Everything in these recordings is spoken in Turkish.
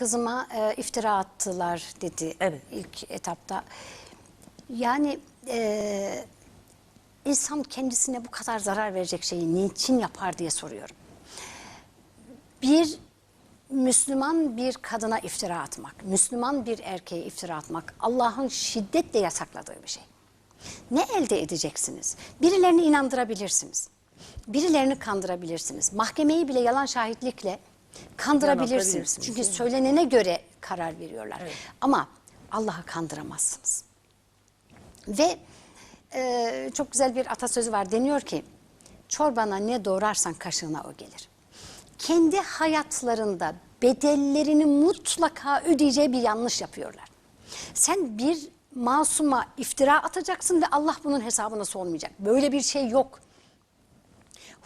kızıma e, iftira attılar dedi Evet. ilk etapta. Yani e, insan kendisine bu kadar zarar verecek şeyi niçin yapar diye soruyorum. Bir Müslüman bir kadına iftira atmak, Müslüman bir erkeğe iftira atmak Allah'ın şiddetle yasakladığı bir şey. Ne elde edeceksiniz? Birilerini inandırabilirsiniz. Birilerini kandırabilirsiniz. Mahkemeyi bile yalan şahitlikle kandırabilirsiniz. Çünkü söylenene göre karar veriyorlar. Ama Allah'ı kandıramazsınız. Ve e, çok güzel bir atasözü var. Deniyor ki çorbana ne doğrarsan kaşığına o gelir. Kendi hayatlarında bedellerini mutlaka ödeyeceği bir yanlış yapıyorlar. Sen bir masuma iftira atacaksın ve Allah bunun hesabını sormayacak. Böyle bir şey yok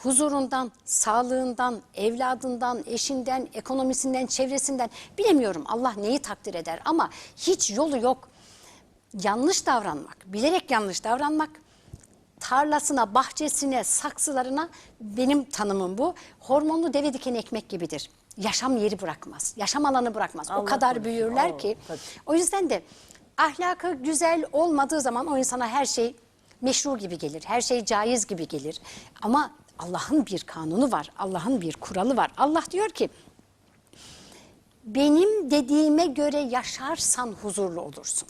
huzurundan, sağlığından, evladından, eşinden, ekonomisinden, çevresinden bilemiyorum Allah neyi takdir eder ama hiç yolu yok. Yanlış davranmak, bilerek yanlış davranmak, tarlasına, bahçesine, saksılarına benim tanımım bu. Hormonlu deve diken ekmek gibidir. Yaşam yeri bırakmaz, yaşam alanı bırakmaz. o Allah kadar korusun. büyürler Oo, ki. tabii. O yüzden de ahlakı güzel olmadığı zaman o insana her şey meşru gibi gelir. Her şey caiz gibi gelir. Ama Allah'ın bir kanunu var. Allah'ın bir kuralı var. Allah diyor ki benim dediğime göre yaşarsan huzurlu olursun.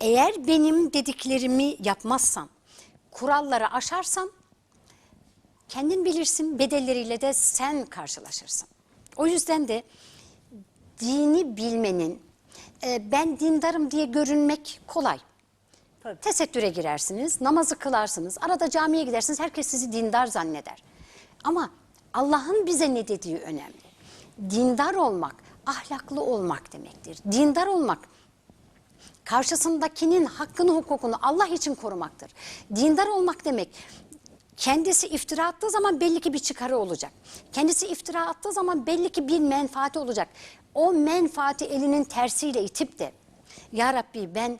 Eğer benim dediklerimi yapmazsan, kuralları aşarsan kendin bilirsin bedelleriyle de sen karşılaşırsın. O yüzden de dini bilmenin, e, ben dindarım diye görünmek kolay. Tabii. Tesettüre girersiniz, namazı kılarsınız, arada camiye gidersiniz, herkes sizi dindar zanneder. Ama Allah'ın bize ne dediği önemli. Dindar olmak, ahlaklı olmak demektir. Dindar olmak, karşısındakinin hakkını hukukunu Allah için korumaktır. Dindar olmak demek kendisi iftira attığı zaman belli ki bir çıkarı olacak. Kendisi iftira attığı zaman belli ki bir menfaati olacak. O menfaati elinin tersiyle itip de ya Rabbi ben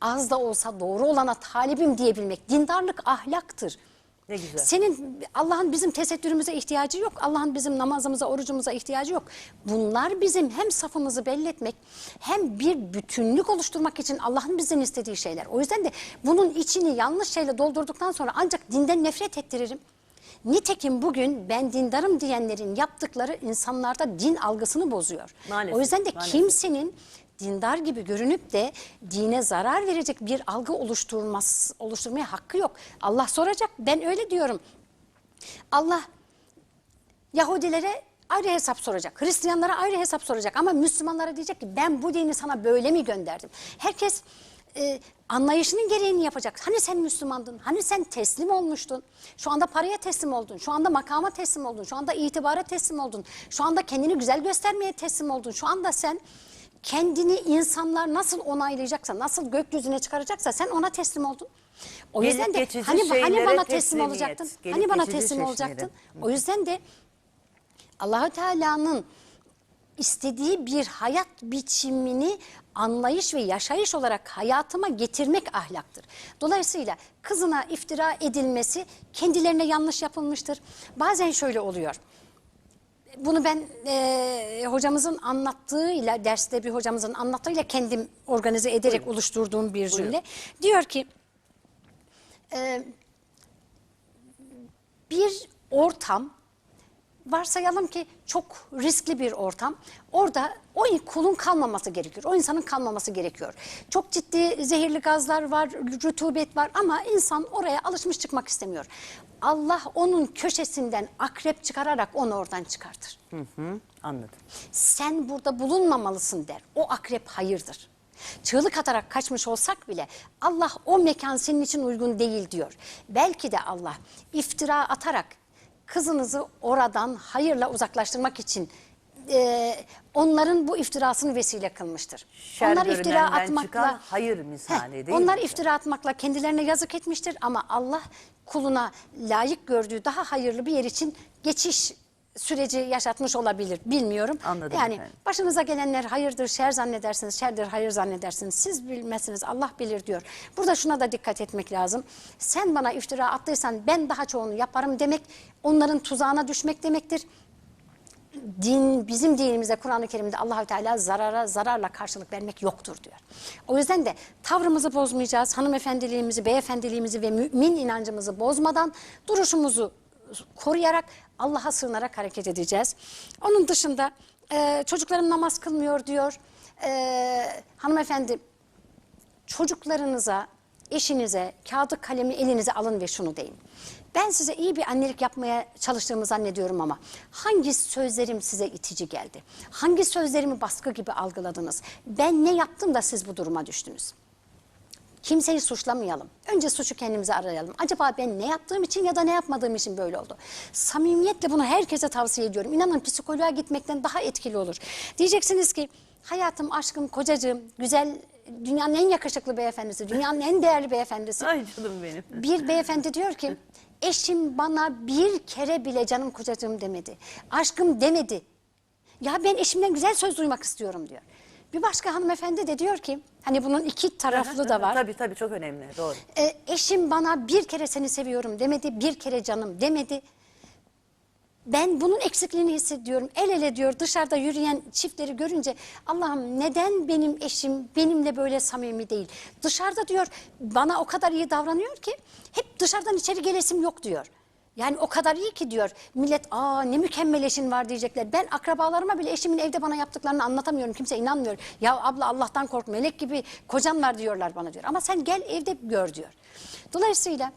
az da olsa doğru olana talibim diyebilmek dindarlık ahlaktır. Ne güzel. Senin Allah'ın bizim tesettürümüze ihtiyacı yok. Allah'ın bizim namazımıza, orucumuza ihtiyacı yok. Bunlar bizim hem safımızı belli etmek hem bir bütünlük oluşturmak için Allah'ın bizden istediği şeyler. O yüzden de bunun içini yanlış şeyle doldurduktan sonra ancak dinden nefret ettiririm. Nitekim bugün ben dindarım diyenlerin yaptıkları insanlarda din algısını bozuyor. Maalesef, o yüzden de maalesef. kimsenin dindar gibi görünüp de dine zarar verecek bir algı oluşturmaz, oluşturmaya hakkı yok. Allah soracak. Ben öyle diyorum. Allah Yahudilere ayrı hesap soracak. Hristiyanlara ayrı hesap soracak. Ama Müslümanlara diyecek ki ben bu dini sana böyle mi gönderdim? Herkes e, anlayışının gereğini yapacak. Hani sen Müslümandın? Hani sen teslim olmuştun? Şu anda paraya teslim oldun. Şu anda makama teslim oldun. Şu anda itibara teslim oldun. Şu anda kendini güzel göstermeye teslim oldun. Şu anda sen kendini insanlar nasıl onaylayacaksa, nasıl gökyüzüne çıkaracaksa sen ona teslim oldun. O Gelip yüzden de geçici hani, hani şeylere bana teslim teslimiyet. olacaktın? Gelip hani bana geçici teslim şeylere. olacaktın? O yüzden de Allahü Teala'nın istediği bir hayat biçimini anlayış ve yaşayış olarak hayatıma getirmek ahlaktır. Dolayısıyla kızına iftira edilmesi kendilerine yanlış yapılmıştır. Bazen şöyle oluyor. Bunu ben e, hocamızın anlattığıyla, derste bir hocamızın anlattığıyla kendim organize ederek oluşturduğum bir cümle. Diyor ki, e, bir ortam, varsayalım ki çok riskli bir ortam. Orada o kulun kalmaması gerekiyor. O insanın kalmaması gerekiyor. Çok ciddi zehirli gazlar var, rutubet var ama insan oraya alışmış çıkmak istemiyor. Allah onun köşesinden akrep çıkararak onu oradan çıkartır. Hı, anladım. Sen burada bulunmamalısın der. O akrep hayırdır. Çığlık atarak kaçmış olsak bile Allah o mekan senin için uygun değil diyor. Belki de Allah iftira atarak kızınızı oradan hayırla uzaklaştırmak için e, onların bu iftirasını vesile kılmıştır. Şer onlar iftira atmakla çıkan hayır misali Heh, değil onlar mi? iftira atmakla kendilerine yazık etmiştir ama Allah kuluna layık gördüğü daha hayırlı bir yer için geçiş süreci yaşatmış olabilir bilmiyorum. Anladım yani efendim. başınıza gelenler hayırdır şer zannedersiniz, şerdir hayır zannedersiniz. Siz bilmezsiniz Allah bilir diyor. Burada şuna da dikkat etmek lazım. Sen bana iftira attıysan ben daha çoğunu yaparım demek onların tuzağına düşmek demektir. din bizim dinimizde Kur'an-ı Kerim'de Allahü Teala zarara zararla karşılık vermek yoktur diyor. O yüzden de tavrımızı bozmayacağız. Hanımefendiliğimizi, beyefendiliğimizi ve mümin inancımızı bozmadan duruşumuzu koruyarak Allah'a sığınarak hareket edeceğiz. Onun dışında e, çocuklarım namaz kılmıyor diyor. E, hanımefendi çocuklarınıza, eşinize kağıdı kalemi elinize alın ve şunu deyin. Ben size iyi bir annelik yapmaya çalıştığımı zannediyorum ama hangi sözlerim size itici geldi? Hangi sözlerimi baskı gibi algıladınız? Ben ne yaptım da siz bu duruma düştünüz? Kimseyi suçlamayalım. Önce suçu kendimize arayalım. Acaba ben ne yaptığım için ya da ne yapmadığım için böyle oldu? Samimiyetle bunu herkese tavsiye ediyorum. İnanın psikoloğa gitmekten daha etkili olur. Diyeceksiniz ki hayatım, aşkım, kocacığım, güzel, dünyanın en yakışıklı beyefendisi, dünyanın en değerli beyefendisi. Ay canım benim. Bir beyefendi diyor ki eşim bana bir kere bile canım kocacığım demedi. Aşkım demedi. Ya ben eşimden güzel söz duymak istiyorum diyor. Bir başka hanımefendi de diyor ki hani bunun iki taraflı da var. Tabii tabii çok önemli doğru. E, eşim bana bir kere seni seviyorum demedi, bir kere canım demedi. Ben bunun eksikliğini hissediyorum. El ele diyor dışarıda yürüyen çiftleri görünce Allah'ım neden benim eşim benimle böyle samimi değil? Dışarıda diyor bana o kadar iyi davranıyor ki hep dışarıdan içeri gelesim yok diyor. Yani o kadar iyi ki diyor millet aa ne mükemmel eşin var diyecekler. Ben akrabalarıma bile eşimin evde bana yaptıklarını anlatamıyorum. Kimse inanmıyor. Ya abla Allah'tan kork melek gibi kocan var diyorlar bana diyor. Ama sen gel evde gör diyor. Dolayısıyla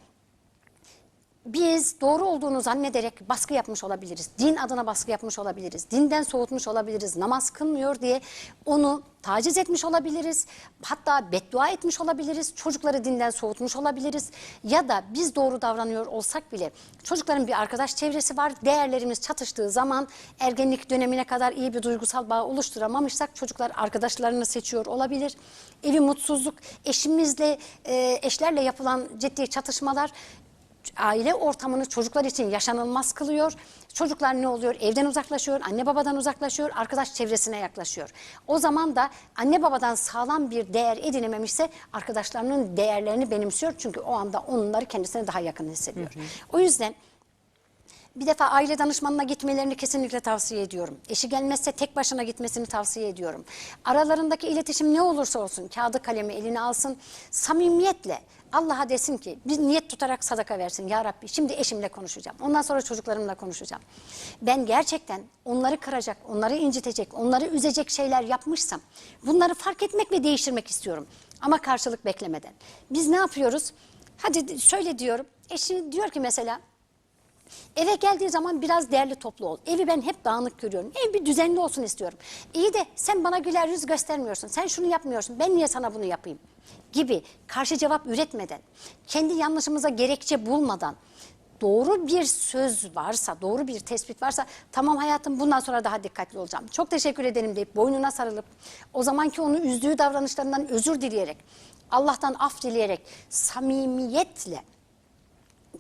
biz doğru olduğunu zannederek baskı yapmış olabiliriz. Din adına baskı yapmış olabiliriz. Dinden soğutmuş olabiliriz. Namaz kılmıyor diye onu taciz etmiş olabiliriz. Hatta beddua etmiş olabiliriz. Çocukları dinden soğutmuş olabiliriz. Ya da biz doğru davranıyor olsak bile çocukların bir arkadaş çevresi var. Değerlerimiz çatıştığı zaman ergenlik dönemine kadar iyi bir duygusal bağ oluşturamamışsak çocuklar arkadaşlarını seçiyor olabilir. Evi mutsuzluk, eşimizle, e, eşlerle yapılan ciddi çatışmalar aile ortamını çocuklar için yaşanılmaz kılıyor. Çocuklar ne oluyor? Evden uzaklaşıyor, anne babadan uzaklaşıyor, arkadaş çevresine yaklaşıyor. O zaman da anne babadan sağlam bir değer edinememişse arkadaşlarının değerlerini benimsiyor. Çünkü o anda onları kendisine daha yakın hissediyor. O yüzden bir defa aile danışmanına gitmelerini kesinlikle tavsiye ediyorum. Eşi gelmezse tek başına gitmesini tavsiye ediyorum. Aralarındaki iletişim ne olursa olsun kağıdı kalemi eline alsın. Samimiyetle Allah'a desin ki bir niyet tutarak sadaka versin. Ya Rabbi şimdi eşimle konuşacağım. Ondan sonra çocuklarımla konuşacağım. Ben gerçekten onları kıracak, onları incitecek, onları üzecek şeyler yapmışsam bunları fark etmek ve değiştirmek istiyorum. Ama karşılık beklemeden. Biz ne yapıyoruz? Hadi söyle diyorum. Eşi diyor ki mesela Eve geldiği zaman biraz değerli toplu ol. Evi ben hep dağınık görüyorum. Ev bir düzenli olsun istiyorum. İyi de sen bana güler yüz göstermiyorsun. Sen şunu yapmıyorsun. Ben niye sana bunu yapayım? Gibi karşı cevap üretmeden, kendi yanlışımıza gerekçe bulmadan, doğru bir söz varsa, doğru bir tespit varsa tamam hayatım bundan sonra daha dikkatli olacağım. Çok teşekkür ederim deyip boynuna sarılıp o zamanki onu üzdüğü davranışlarından özür dileyerek, Allah'tan af dileyerek samimiyetle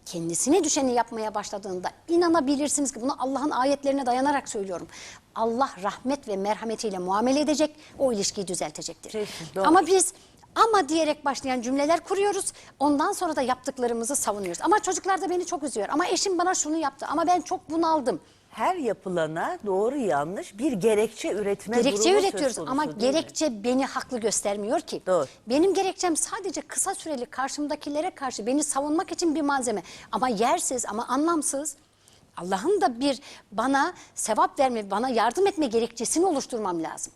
kendisine düşeni yapmaya başladığında inanabilirsiniz ki bunu Allah'ın ayetlerine dayanarak söylüyorum. Allah rahmet ve merhametiyle muamele edecek, o ilişkiyi düzeltecektir. Kesin, doğru. Ama biz ama diyerek başlayan cümleler kuruyoruz. Ondan sonra da yaptıklarımızı savunuyoruz. Ama çocuklar da beni çok üzüyor. Ama eşim bana şunu yaptı. Ama ben çok bunaldım. Her yapılana doğru yanlış bir gerekçe üretme Gerekçe durumu üretiyoruz konusu, ama değil mi? gerekçe beni haklı göstermiyor ki. Doğru. Benim gerekçem sadece kısa süreli karşımdakilere karşı beni savunmak için bir malzeme. Ama yersiz ama anlamsız. Allah'ın da bir bana sevap verme, bana yardım etme gerekçesini oluşturmam lazım.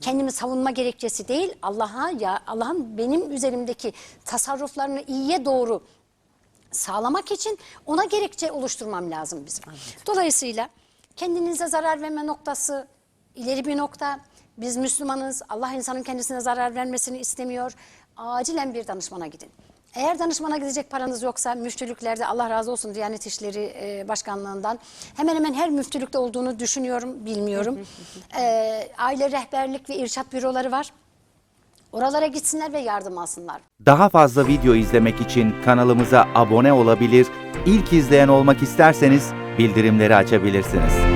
Kendimi savunma gerekçesi değil, Allah'a ya Allah'ın benim üzerimdeki tasarruflarını iyiye doğru sağlamak için ona gerekçe oluşturmam lazım bizim. Dolayısıyla kendinize zarar verme noktası ileri bir nokta. Biz Müslümanız. Allah insanın kendisine zarar vermesini istemiyor. Acilen bir danışmana gidin. Eğer danışmana gidecek paranız yoksa müftülüklerde Allah razı olsun Diyanet İşleri e, Başkanlığından hemen hemen her müftülükte olduğunu düşünüyorum, bilmiyorum. E, aile rehberlik ve irşat büroları var. Oralara gitsinler ve yardım alsınlar. Daha fazla video izlemek için kanalımıza abone olabilir, ilk izleyen olmak isterseniz bildirimleri açabilirsiniz.